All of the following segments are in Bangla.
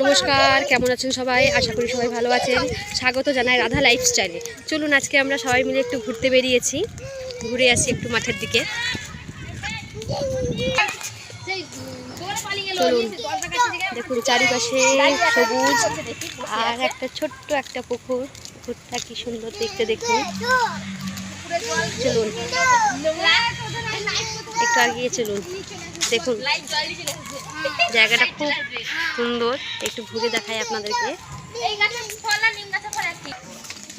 নমস্কার, কেমন আছেন সবাই? আশা করি সবাই ভালো আছেন। স্বাগত জানাই রাধা লাইফস্টাইলে। চলুন, আজকে আমরা সবাই মিলে একটু ঘুরতে বেরিয়েছি। ঘুরে আসি একটু মাঠের দিকে। চলুন, দেখুন, চারিপাশে সবুজ আর একটা ছোট্ট একটা পুকুর। পুকুরটা কি সুন্দর দেখতে দেখুন। চলুন, একটু আগিয়ে চলুন, দেখুন। জায়গাটা খুব সুন্দর। একটু ঘুরে দেখাই আপনাদেরকে।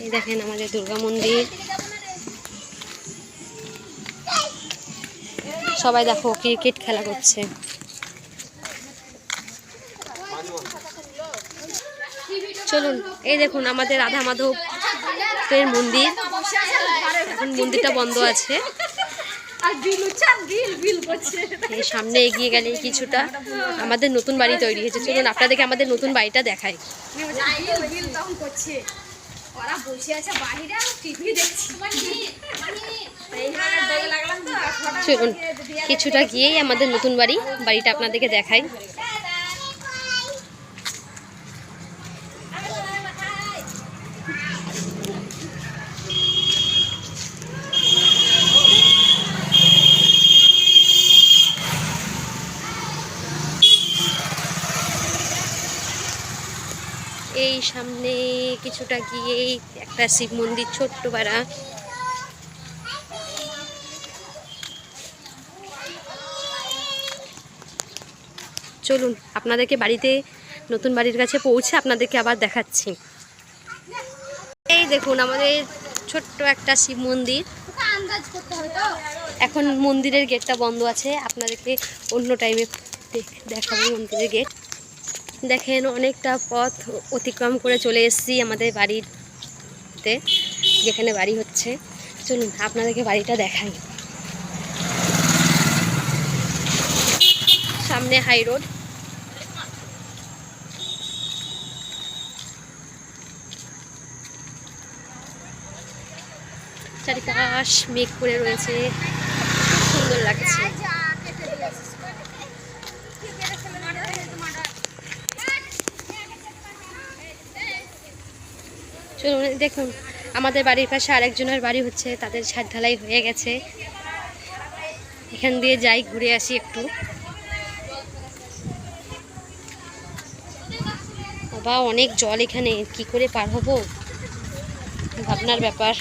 এই দেখেন আমাদের দুর্গা মন্দির। সবাই দেখো ক্রিকেট খেলা করছে। চলুন এই দেখুন আমাদের রাধা মাধবের মন্দির। এখন মন্দিরটা বন্ধ আছে। এই সামনে এগিয়ে গেলে কিছুটা আমাদের নতুন বাড়ি তৈরি হয়েছে। চলুন আপনাদেরকে আমাদের নতুন বাড়িটা দেখাই। ওরা বসে আছে বাহিরে টিভি দেখছি। চলুন কিছুটা গিয়েই আমাদের নতুন বাড়ি বাড়িটা আপনাদেরকে দেখাই। এই সামনে কিছুটা গিয়েই একটা শিব মন্দির ছোট্ট পাড়া চলুন, আপনাদেরকে বাড়িতে, নতুন বাড়ির কাছে পৌঁছে আপনাদেরকে আবার দেখাচ্ছি। এই দেখুন, আমাদের ছোট্ট একটা শিব মন্দির। এখন মন্দিরের গেটটা বন্ধ আছে, আপনাদেরকে অন্য টাইমে দেখাবো মন্দিরের গেট। দেখেন অনেকটা পথ অতিক্রম করে চলে এসেছি আমাদের বাড়িতে, যেখানে বাড়ি হচ্ছে। চলুন, আপনাদেরকে বাড়িটা দেখাই। সামনে হাই রোড। চারিপাশ মেঘ করে রয়েছে খুব সুন্দর লাগছে যা কেটে দিয়েছিস চলুন দেখুন, আমাদের বাড়ির পাশে আরেকজনের বাড়ি হচ্ছে, তাদের ছাদ ঢালাই হয়ে গেছে। এখান দিয়ে যাই, ঘুরে আসি একটু। বাবা অনেক জল এখানে, কি করে পার হব? ভাবনার ব্যাপার।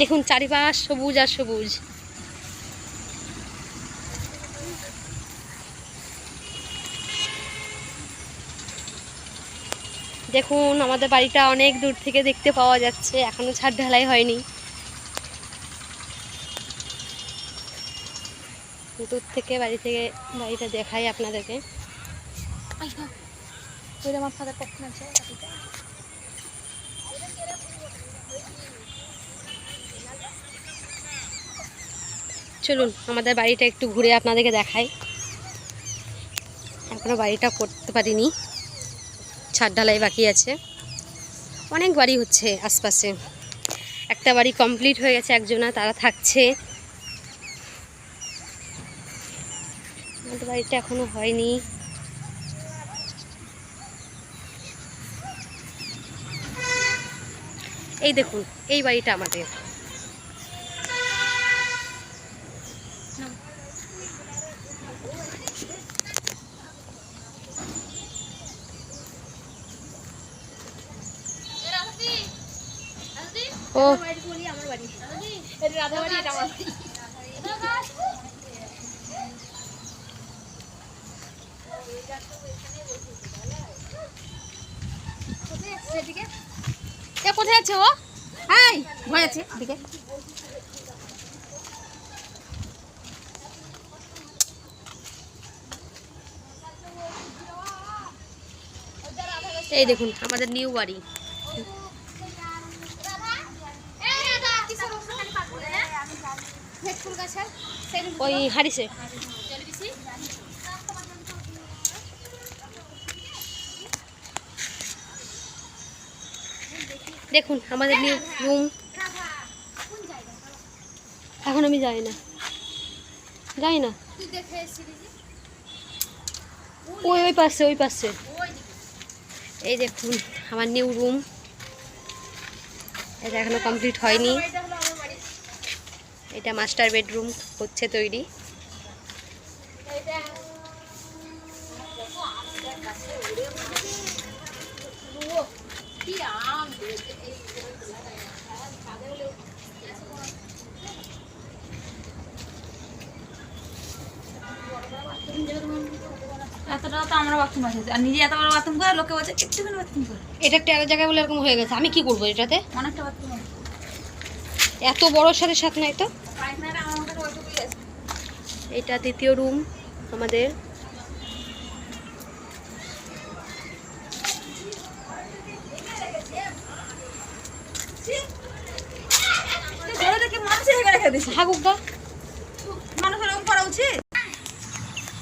দেখুন, চারিপাশ সবুজ আর সবুজ। দেখুন আমাদের বাড়িটা অনেক দূর থেকে দেখতে পাওয়া যাচ্ছে। এখনও ছাদ ঢালাই হয়নি। দূর থেকে বাড়ি থেকে বাড়িটা দেখাই আপনাদেরকে। আমার সাথে কখন আছে? চলুন আমাদের বাড়িটা একটু ঘুরে আপনাদেরকে দেখাই। এখনও বাড়িটা করতে পারিনি। ছাদ ঢালাই বাকি আছে। অনেক বাড়ি হচ্ছে আশপাশে। একটা বাড়ি কমপ্লিট হয়ে গেছে, একজনা তারা থাকছে। আমাদের বাড়িটা এখনও হয়নি। এই দেখুন, এই বাড়িটা আমাদের। ও কোথায় আছে ও? হাই ভয় আছে দিকে এই দেখুন আমাদের নিউ বাড়ি। ওই হারিসে দেখুন, আমাদের রুম এখন আমি যাই না। যাই না? ওই ওই পাশে ওই পাশে। এই দেখুন, আমার নিউ রুম এটা এখনও কমপ্লিট হয়নি। এটা বাড়ি। মাস্টার বেডরুম হচ্ছে তৈরি। এটা বড় টেরা জায়গায় বলে এরকম হয়ে গেছে। আমি কি করব এটাতে? অনেকটা এত বড়োর সাথে সাথে নাই তো পায়খানাটা আমার কাছে ওইটুকুই আছে এটা দ্বিতীয় রুম আমাদের।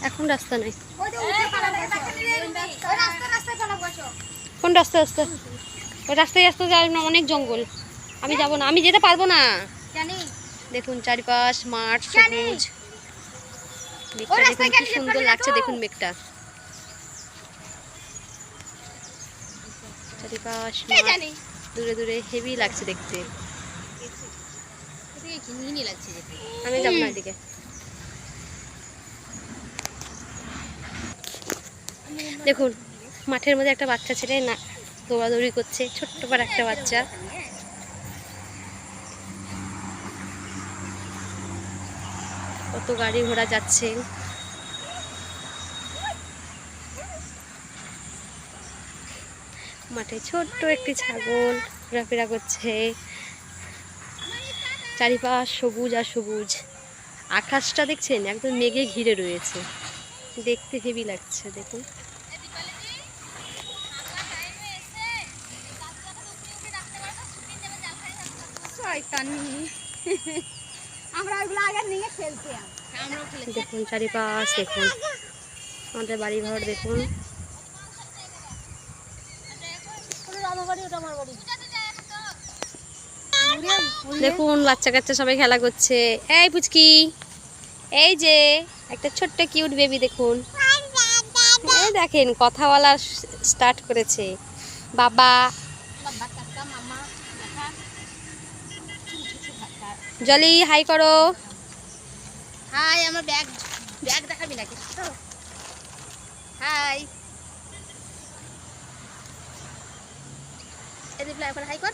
এখানে রাস্তা নাই। কোন রাস্তা রাস্তা? ওই রাস্তায় রাস্তা যায় না অনেক জঙ্গল। আমি যাব না আমি যেতে পারব না। দেখুন চারিপাশ মাঠ সবুজ। মেঘটা দেখুন কি সুন্দর লাগছে দেখুন মেঘটা। চারিপাশ দূরে দূরে হেভি লাগছে দেখতে। আমি যাব না এদিকে। দেখুন মাঠের মধ্যে একটা বাচ্চা ছেলে না দৌড়াদৌড়ি করছে ছোট্ট পার একটা বাচ্চা। কত গাড়ি ঘোড়া যাচ্ছে। মাঠে ছোট্ট একটি ছাগল ঘোরাফেরা করছে। চারিপাশ সবুজ আর সবুজ। আকাশটা দেখছেন? একদম মেঘে ঘিরে রয়েছে। দেখতে হেভি লাগছে, দেখুন। দেখুন চারিপাশ দেখুন। আমাদের বাড়ি ঘর দেখুন। দেখুন বাচ্চা কাচ্চা সবাই খেলা করছে। এই পুচকি এই যে একটা ছোট্ট কিউট বেবি দেখুন। এই দেখেন কথা বলা স্টার্ট করেছে। বাবা। জলি হাই করো। হাই আমার ব্যাগ ব্যাগ দেখাবি নাকি? তো হাই কর।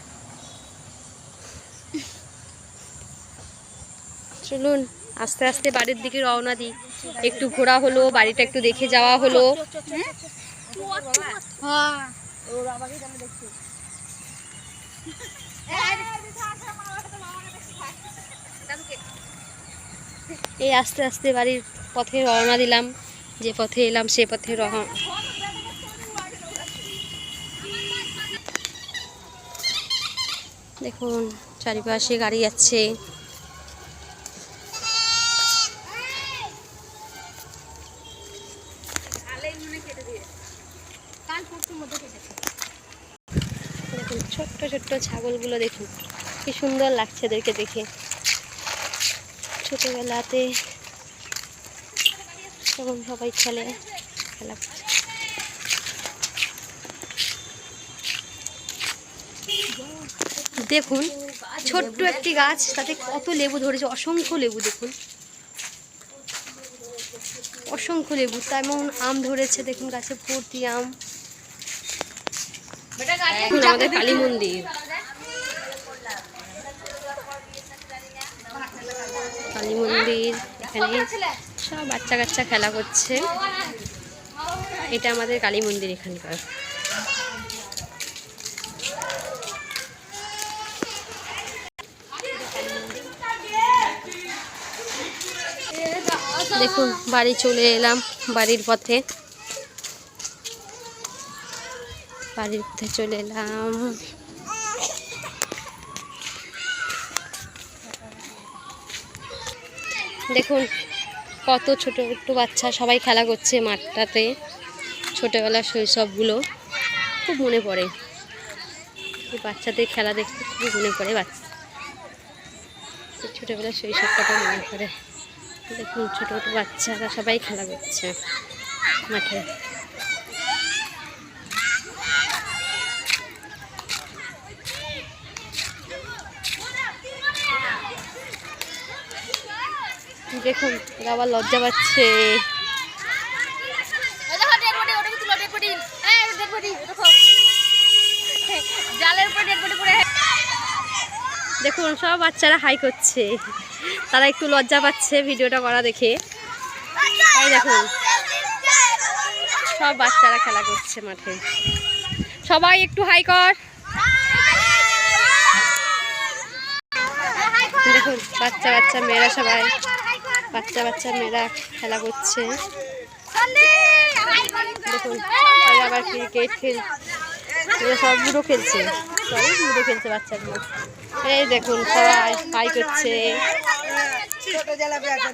চলুন আস্তে আস্তে বাড়ির দিকে রওনা দিই। একটু ঘোরা হলো বাড়িটা একটু দেখে যাওয়া হলো। হ্যাঁ। এই আস্তে আস্তে বাড়ির পথে রওনা দিলাম। যে পথে এলাম, সে পথে রওনা দেখুন, চারিপাশে গাড়ি যাচ্ছে। দেখুন, ছোট্ট ছোট্ট ছাগলগুলো দেখুন। কি সুন্দর লাগছে এদেরকে দেখে। ছোটোবেলাতে তখন সবাই খেলে খেলা দেখুন ছোট্ট একটি গাছ তাতে কত লেবু ধরেছে অসংখ্য লেবু দেখুন। অসংখ্য লেবু তেমন আম ধরেছে দেখুন গাছে ভর্তি আম। আমাদের কালী মন্দির। কালী মন্দির, এখানে সব বাচ্চা কাচ্চা খেলা করছে এটা আমাদের কালী মন্দির এখানকার। দেখুন, বাড়ি চলে এলাম বাড়ির পথে। বাড়ির পথে চলে এলাম। দেখুন, কত ছোট, একটু বাচ্চা, সবাই খেলা করছে মাঠটাতে, ছোটোবেলার শৈশবগুলো, খুব মনে পড়ে। এই বাচ্চাদের খেলা দেখতে খুব মনে পড়ে বাচ্চা। ছোটোবেলার শৈশব কথা মনে পড়ে। দেখুন, ছোটো ছোটো বাচ্চারা সবাই খেলা করছে মাঠে। দেখুন আবার লজ্জা পাচ্ছে। দেখুন সব বাচ্চারা হাই করছে। তারা একটু লজ্জা পাচ্ছে ভিডিওটা করা দেখে। এই দেখুন সব বাচ্চারা খেলা করছে মাঠে। সবাই একটু হাই কর। দেখুন বাচ্চা বাচ্চা মেয়েরা সবাই। বাচ্চা বাচ্চা মেয়েরা খেলা করছে। দেখুন আবার ক্রিকেট খেল সব লুডো খেলছে। সবাই লুডো খেলছে বাচ্চাগুলো। এই দেখুন সবাই হাই করছে। ছোট জেলা বেড়াতে